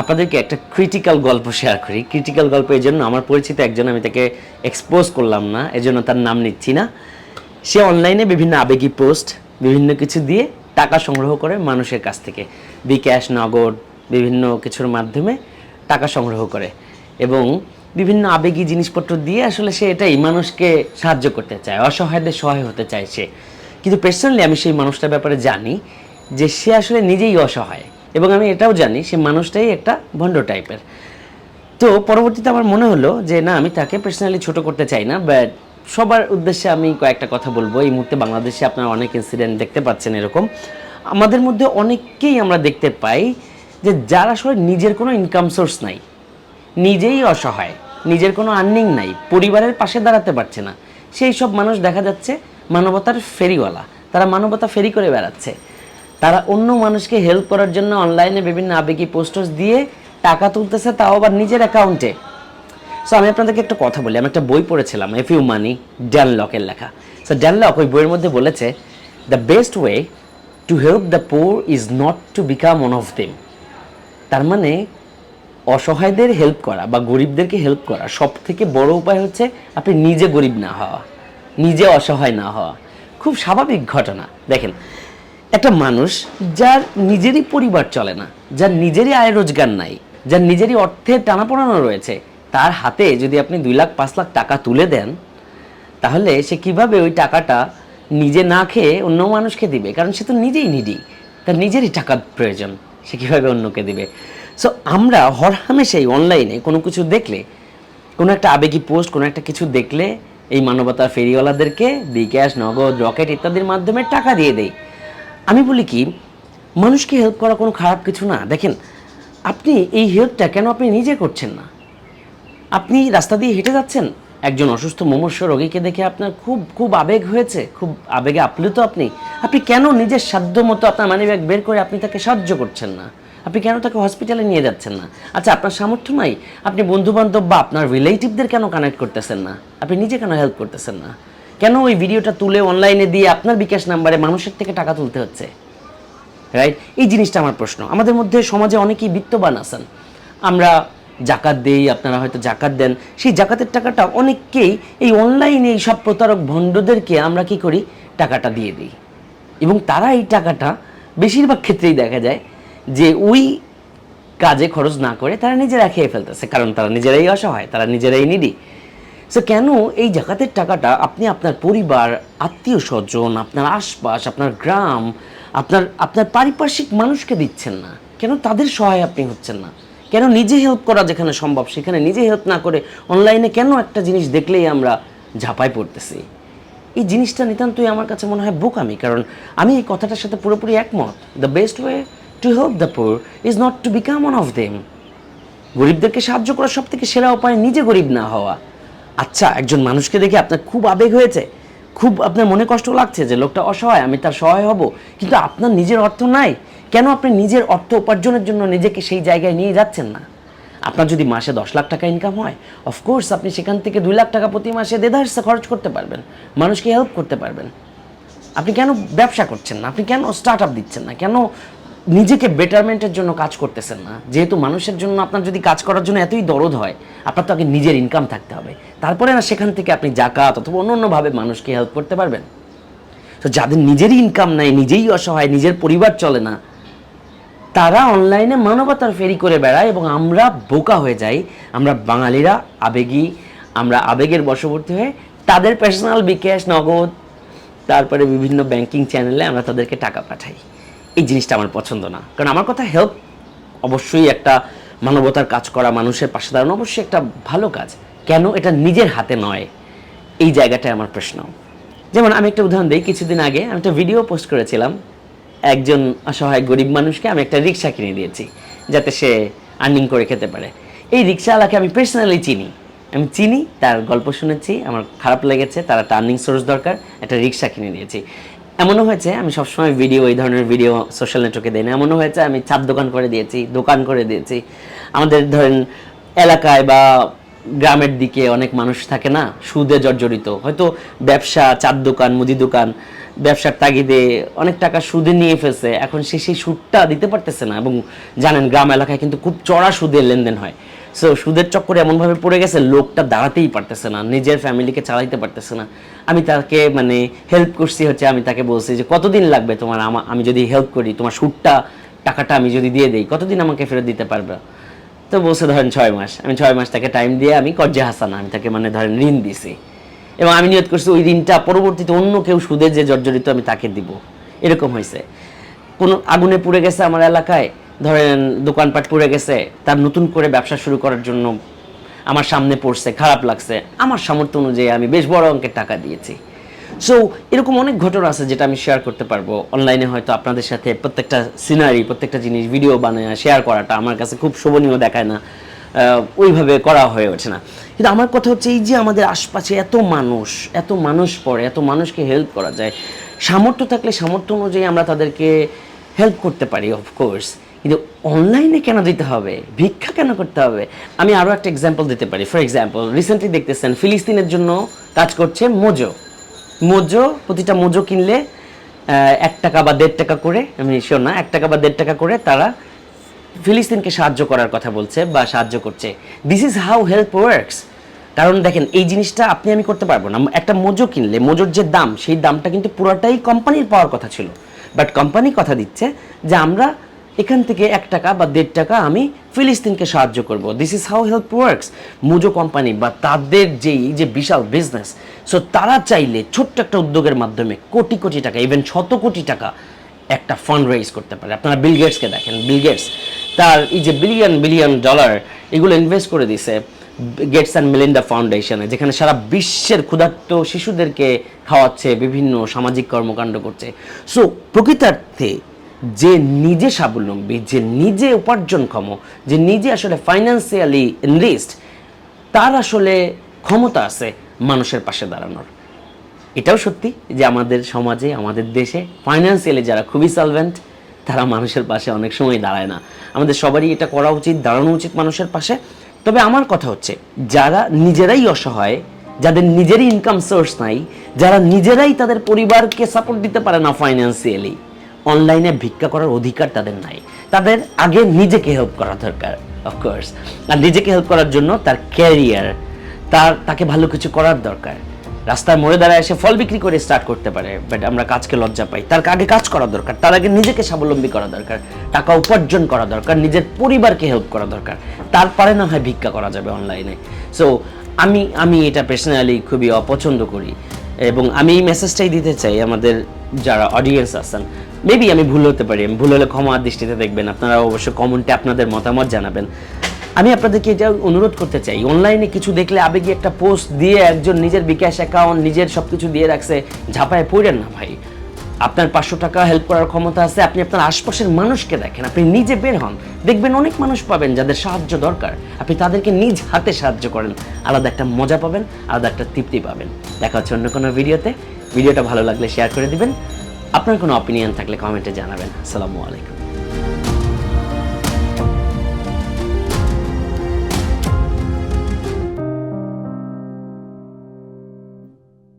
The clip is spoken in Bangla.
আপনাদেরকে একটা ক্রিটিক্যাল গল্প শেয়ার করি। ক্রিটিক্যাল গল্প এই জন্য আমার পরিচিত একজন, আমি তাকে এক্সপোজ করলাম না এজন্য তার নাম নিচ্ছি না। সে অনলাইনে বিভিন্ন আবেগী পোস্ট বিভিন্ন কিছু দিয়ে টাকা সংগ্রহ করে মানুষের কাছ থেকে। বিক্যাশ নগদ, বিভিন্ন কিছুর মাধ্যমে টাকা সংগ্রহ করে এবং বিভিন্ন আবেগী জিনিসপত্র দিয়ে আসলে সে এটাই মানুষকে সাহায্য করতে চায়, অসহায়দের সহায় হতে চায় সে। কিন্তু পার্সোনালি আমি সেই মানুষটার ব্যাপারে জানি যে সে আসলে নিজেই অসহায়। এবং আমি এটাও জানি সে মানুষটাই একটা ভণ্ড টাইপের তো পরবর্তীতে আমার মনে হলো যে, না, আমি তাকে পার্সোনালি ছোট করতে চাই না বাট সবার উদ্দেশ্যে আমি কয়েকটা কথা বলব। এই মুহূর্তে বাংলাদেশে আপনারা অনেক ইনসিডেন্ট দেখতে পাচ্ছেন এরকম। আমাদের মধ্যে অনেককেই আমরা দেখতে পাই যে, যার আসলে নিজের কোনো ইনকাম সোর্স নাই। নিজেই অসহায়, নিজের কোনো আর্নিং নাই, পরিবারের পাশে দাঁড়াতে পারছে না। সেই সব মানুষ দেখা যাচ্ছে মানবতার ফেরিওয়ালা। তারা মানবতা ফেরি করে বেড়াচ্ছে। তারা অন্য মানুষকে হেল্প করার জন্য অনলাইনে বিভিন্ন আবেগী পোস্টার্স দিয়ে টাকা তুলতেছে, তাও আবার নিজের অ্যাকাউন্টে সো আমি আপনাদেরকে একটা কথা বলি, আমি একটা বই পড়েছিলাম এফ ইউ মানি ড্যান লকের লেখা। সো ড্যান লক ওই বইয়ের মধ্যে বলেছে the best way to help the poor is not to become one of them তার মানে অসহায়দের হেল্প করা বা গরিবদেরকে হেল্প করা সব থেকে বড় উপায় হচ্ছে আপনি নিজে গরিব না হওয়া, নিজে অসহায় না হওয়া। খুব স্বাভাবিক ঘটনা। দেখেন একটা মানুষ যার নিজেরই পরিবার চলে না, যার নিজেরই আয় রোজগার নাই, যার নিজেরই অর্থের টানাপোড়ানো রয়েছে, তার হাতে যদি আপনি দুই লাখ, পাঁচ লাখ টাকা তুলে দেন, তাহলে সে কীভাবে ওই টাকাটা নিজে না খেয়ে অন্য মানুষকে দিবে? কারণ সে তো নিজেই নিডি তার নিজেরই টাকার প্রয়োজন, সে কীভাবে অন্যকে দিবে? সো আমরা হরহামেশাই অনলাইনে কোনো কিছু দেখলে, কোনো একটা আবেগী পোস্ট, কোনো একটা কিছু দেখলে, এই মানবতার ফেরিওয়ালাদেরকে বিকাশ নগদ, রকেট ইত্যাদির মাধ্যমে টাকা দিয়ে দেই। আমি বলি কি, মানুষকে হেল্প করা কোনো খারাপ কিছু না। দেখেন, আপনি এই হেল্পটা কেন আপনি নিজে করছেন না? আপনি রাস্তা দিয়ে হেঁটে যাচ্ছেন, একজন অসুস্থ মুমূর্ষ রোগীকে দেখে আপনার খুব খুব আবেগ হয়েছে, খুব আবেগে আপ্লুত আপনি। আপনি কেন নিজের সাধ্য মতো আপনার মানি ব্যাগ বের করে আপনি তাকে সাহায্য করছেন না? আপনি কেন তাকে হসপিটালে নিয়ে যাচ্ছেন না? আচ্ছা আপনার সামর্থ্য নাই। আপনি বন্ধু বান্ধব বা আপনার রিলেটিভদের কেন কানেক্ট করতেছেন না? আপনি নিজে কেন হেল্প করতেছেন না? কেন ওই ভিডিওটা তুলে অনলাইনে দিয়ে আপনার বিকাশ নাম্বারে মানুষের থেকে টাকা তুলতে হচ্ছে? রাইট এই জিনিসটা আমার প্রশ্ন। আমাদের মধ্যে সমাজে অনেকেই বিত্তবান আছেন। আমরা জাকাত দেই, আপনারা হয়তো জাকাত দেন। সেই জাকাতের টাকাটা অনেককেই এই অনলাইনে এই সব প্রতারক ভণ্ডদেরকে আমরা কি করি? টাকাটা দিয়ে দিই। এবং তারা এই টাকাটা বেশিরভাগ ক্ষেত্রেই দেখা যায় যে ওই কাজে খরচ না করে তারা নিজেরা খেয়ে ফেলতেছে। কারণ তারা নিজেরাই অসহায়, তারা নিজেরাই নিডি সো কেন এই জাকাতের টাকাটা আপনি আপনার পরিবার, আত্মীয় স্বজন, আপনার আশপাশ, আপনার গ্রাম, আপনার আপনার পারিপার্শ্বিক মানুষকে দিচ্ছেন না? কেন তাদের সহায় আপনি হচ্ছেন না? কেন নিজে হেল্প করা যেখানে সম্ভব, সেখানে নিজে হেল্প না করে অনলাইনে কেন একটা জিনিস দেখলেই আমরা ঝাঁপায় পড়তেছি? এই জিনিসটা নিতান্তই আমার কাছে মনে হয় বোকামি, কারণ আমি এই কথাটার সাথে পুরোপুরি একমত। The best way to help the poor is not to become one of them গরিবদেরকে সাহায্য করার সব থেকে সেরা উপায় নিজে গরিব না হওয়া। আচ্ছা একজন মানুষকে দেখে আপনার খুব আবেগ হয়েছে, খুব আপনার মনে কষ্ট লাগছে যে লোকটা অসহায়, আমি তার সহায় হব, কিন্তু আপনার নিজের অর্থ নাই। কেন আপনি নিজের অর্থ উপার্জনের জন্য নিজেকে সেই জায়গায় নিয়ে যাচ্ছেন না? আপনার যদি মাসে দশ লাখ টাকা ইনকাম হয় অফকোর্স আপনি সেখান থেকে দুই লাখ টাকা প্রতি মাসে দেদারসে খরচ করতে পারবেন, মানুষকে হেল্প করতে পারবেন। আপনি কেন ব্যবসা করছেন না? আপনি কেন স্টার্ট আপ দিচ্ছেন না? কেন নিজেকে বেটারমেন্টের জন্য কাজ করতেছেন না। যেহেতু মানুষের জন্য আপনার যদি কাজ করার জন্য এতই দরদ হয়, আপনার তো আগে নিজের ইনকাম থাকতে হবে। তারপরে না সেখান থেকে আপনি জাকাত অথবা অন্য অন্যভাবে মানুষকে হেল্প করতে পারবেন। তো যাদের নিজেরই ইনকাম নাই, নিজেই অসহায়, নিজের পরিবার চলে না, তারা অনলাইনে মানবতার ফেরি করে বেড়ায় এবং আমরা বোকা হয়ে যাই। আমরা বাঙালিরা আবেগী, আমরা আবেগের বশবর্তী হয়ে তাদের পার্সোনাল বিকাশ, নগদ, তারপরে বিভিন্ন ব্যাংকিং চ্যানেলে আমরা তাদেরকে টাকা পাঠাই। এই জিনিসটা আমার পছন্দ না। কারণ আমার কথা হেল্প অবশ্যই একটা মানবতার কাজ করা, মানুষের পাশে দাঁড়ানো অবশ্যই একটা ভালো কাজ। কেন? এটা নিজের হাতে নয়। এই জায়গাটায় আমার প্রশ্ন। যেমন আমি একটা উদাহরণ দিই, কিছুদিন আগে আমি একটা ভিডিও পোস্ট করেছিলাম। একজন অসহায় গরিব মানুষকে আমি একটা রিক্সা কিনে দিয়েছি, যাতে সে আর্নিং করে খেতে পারে। এই রিক্সাওয়ালাকে আমি পার্সোনালি চিনি। আমি চিনি, তার গল্প শুনেছি, আমার খারাপ লেগেছে, তার একটা আর্নিং সোর্স দরকার, একটা রিক্সা কিনে দিয়েছি। এমনও হয়েছে, আমি সবসময় ভিডিও এই ধরনের ভিডিও সোশ্যাল নেটওয়ার্কে দিই না। এমনও হয়েছে, আমি চার দোকান করে দিয়েছি, দোকান করে দিয়েছি। আমাদের ধরেন এলাকায় বা গ্রামের দিকে অনেক মানুষ থাকে না, সুদে জর্জরিত। হয়তো ব্যবসা, চার দোকান, মুদি দোকান, ব্যবসার তাগিদে অনেক টাকা সুদে নিয়ে ফেলছে। এখন সে সেই সুদটা দিতে পারতেছে না এবং জানেন, গ্রাম এলাকায় কিন্তু খুব চড়া সুদের লেনদেন হয়। সো সুদের চক্করে এমনভাবে পড়ে গেছে, লোকটা দাঁড়াতেই পারতেছে না, নিজের ফ্যামিলিকে চালাইতে পারতেছে না। আমি তাকে মানে হেল্প করছি হচ্ছে, আমি তাকে বলছি যে, কতদিন লাগবে তোমার আমা- আমি যদি হেল্প করি, তোমার সুদটা, টাকাটা আমি যদি দিয়ে দিই, কতদিন আমাকে ফেরত দিতে পারবে? তো বলছে, ধরেন ছয় মাস। আমি ছয় মাস তাকে টাইম দিয়ে আমি কর্জে হাসানা, আমি তাকে মানে ধরেন ঋণ দিছি। এবং আমি নিয়ত করছি, ওই ঋণটা পরবর্তীতে অন্য কেউ সুদে যে জর্জরিত আমি তাকে দিব। এরকম হয়েছে কোনো আগুনে পুড়ে গেছে আমার এলাকায়? ধরেন দোকানপাট পুড়ে গেছে, তার নতুন করে ব্যবসা শুরু করার জন্য আমার সামনে পড়ছে, খারাপ লাগছে। আমার সামর্থ্য অনুযায়ী আমি বেশ বড় অঙ্কের টাকা দিয়েছি। সো এরকম অনেক ঘটনা আছে যেটা আমি শেয়ার করতে পারব। অনলাইনে হয়তো আপনাদের সাথে প্রত্যেকটা সিনারি প্রত্যেকটা জিনিস ভিডিও বানায় শেয়ার করাটা আমার কাছে খুব শোভনীয় দেখায় না। ওইভাবে করা হয়ে ওঠে না। কিন্তু আমার কথা হচ্ছে এই যে আমাদের আশপাশে এত মানুষ এত মানুষ পড়ে, এত মানুষকে হেল্প করা যায়। সামর্থ্য থাকলে সামর্থ্য অনুযায়ী আমরা তাদেরকে হেল্প করতে পারি অফকোর্স কিন্তু অনলাইনে কেন দিতে হবে? ভিক্ষা কেন করতে হবে? আমি আরও একটা এক্সাম্পল দিতে পারি। ফর এক্সাম্পল রিসেন্টলি দেখতেছেন, ফিলিস্তিনের জন্য কাজ করছে মোজো। মোজো, প্রতিটা মোজো কিনলে এক টাকা বা দেড় টাকা করে, আমি শিওর না, এক টাকা বা দেড় টাকা করে তারা ফিলিস্তিনকে সাহায্য করার কথা বলছে বা সাহায্য করছে। This is how help works কারণ দেখেন, এই জিনিসটা আপনি আমি করতে পারব না। একটা মোজো কিনলে, মোজোর যে দাম, সেই দামটা কিন্তু পুরোটাই কোম্পানির পাওয়ার কথা ছিল। বাট কোম্পানি কথা দিচ্ছে যে আমরা এখান থেকে এক টাকা বা দেড় টাকা আমি ফিলিস্তিনকে সাহায্য করব। This is how help works মুজো company বা তাদের যেই যে বিশাল বিজনেস সো তারা চাইলে ছোট্ট একটা উদ্যোগের মাধ্যমে কোটি কোটি টাকা ইভেন শত কোটি টাকা একটা ফান্ড রেজ করতে পারে। আপনারা বিল গেটসকে দেখেন। বিল গেটস তার এই যে বিলিয়ন বিলিয়ন ডলার এগুলো ইনভেস্ট করে দিছে গেটস অ্যান্ড মেলিন্ডা ফাউন্ডেশনে যেখানে সারা বিশ্বের ক্ষুধার্ত শিশুদেরকে খাওয়াচ্ছে, বিভিন্ন সামাজিক কর্মকাণ্ড করছে। সো প্রকৃতার্থে যে নিজে স্বাবলম্বী, যে নিজে উপার্জনক্ষম, যে নিজে আসলে ফাইন্যান্সিয়ালি এনলিস্ট তার আসলে ক্ষমতা আছে মানুষের পাশে দাঁড়ানোর। এটাও সত্যি যে আমাদের সমাজে, আমাদের দেশে ফাইন্যান্সিয়ালি যারা খুবই সলভেন্ট তারা মানুষের পাশে অনেক সময় দাঁড়ায় না। আমাদের সবারই এটা করা উচিত, দাঁড়ানো উচিত মানুষের পাশে। তবে আমার কথা হচ্ছে, যারা নিজেরাই অসহায়, যাদের নিজেরই ইনকাম সোর্স নাই, যারা নিজেরাই তাদের পরিবারকে সাপোর্ট দিতে পারে না ফাইন্যান্সিয়ালি অনলাইনে ভিক্ষা করার অধিকার তাদের নাই। তাদের আগে নিজেকে হেল্প করা দরকার অফকোর্স আর নিজেকে হেল্প করার জন্য তার ক্যারিয়ার তার, তাকে ভালো কিছু করার দরকার। রাস্তায় মোড়ে দাঁড়ায় এসে ফল বিক্রি করে স্টার্ট করতে পারে বাট আমরা কাজকে লজ্জা পাই। তার আগে কাজ করা দরকার, তার আগে নিজেকে স্বাবলম্বী করা দরকার, টাকা উপার্জন করা দরকার, নিজের পরিবারকে হেল্প করা দরকার। তারপরে না হয় ভিক্ষা করা যাবে অনলাইনে সো আমি আমি এটা পার্সোনালি খুবই অপছন্দ করি। এবং আমি এই মেসেজটাই দিতে চাই আমাদের যারা অডিয়েন্স আছেন মেবি আমি ভুল হতে পারি, আমি ভুল হলে ক্ষমা দৃষ্টিতে দেখবেন, আপনারা অবশ্যই কমেন্টে আপনাদের মতামত জানাবেন। আমি আপনাদেরকে এটা অনুরোধ করতে চাই অনলাইনে কিছু দেখলে আবেগে একটা পোস্ট দিয়ে একজন নিজের বিকাশ অ্যাকাউন্ট নিজের সব কিছু দিয়ে রাখছে, ঝাঁপায় পড়েন না ভাই। আপনার পাঁচশো টাকা হেল্প করার ক্ষমতা আছে, আপনি আপনার আশপাশের মানুষকে দেখেন, আপনি নিজে বের হন। দেখবেন অনেক মানুষ পাবেন যাদের সাহায্য দরকার, আপনি তাদেরকে নিজ হাতে সাহায্য করেন। আলাদা একটা মজা পাবেন, আলাদা একটা তৃপ্তি পাবেন। দেখা হচ্ছে অন্য কোনো ভিডিওতে ভিডিওটা ভালো লাগলে শেয়ার করে দিবেন। আপনার কোনো অপিনিয়ন থাকলে কমেন্টে জানাবেন। আসসালামু আলাইকুম।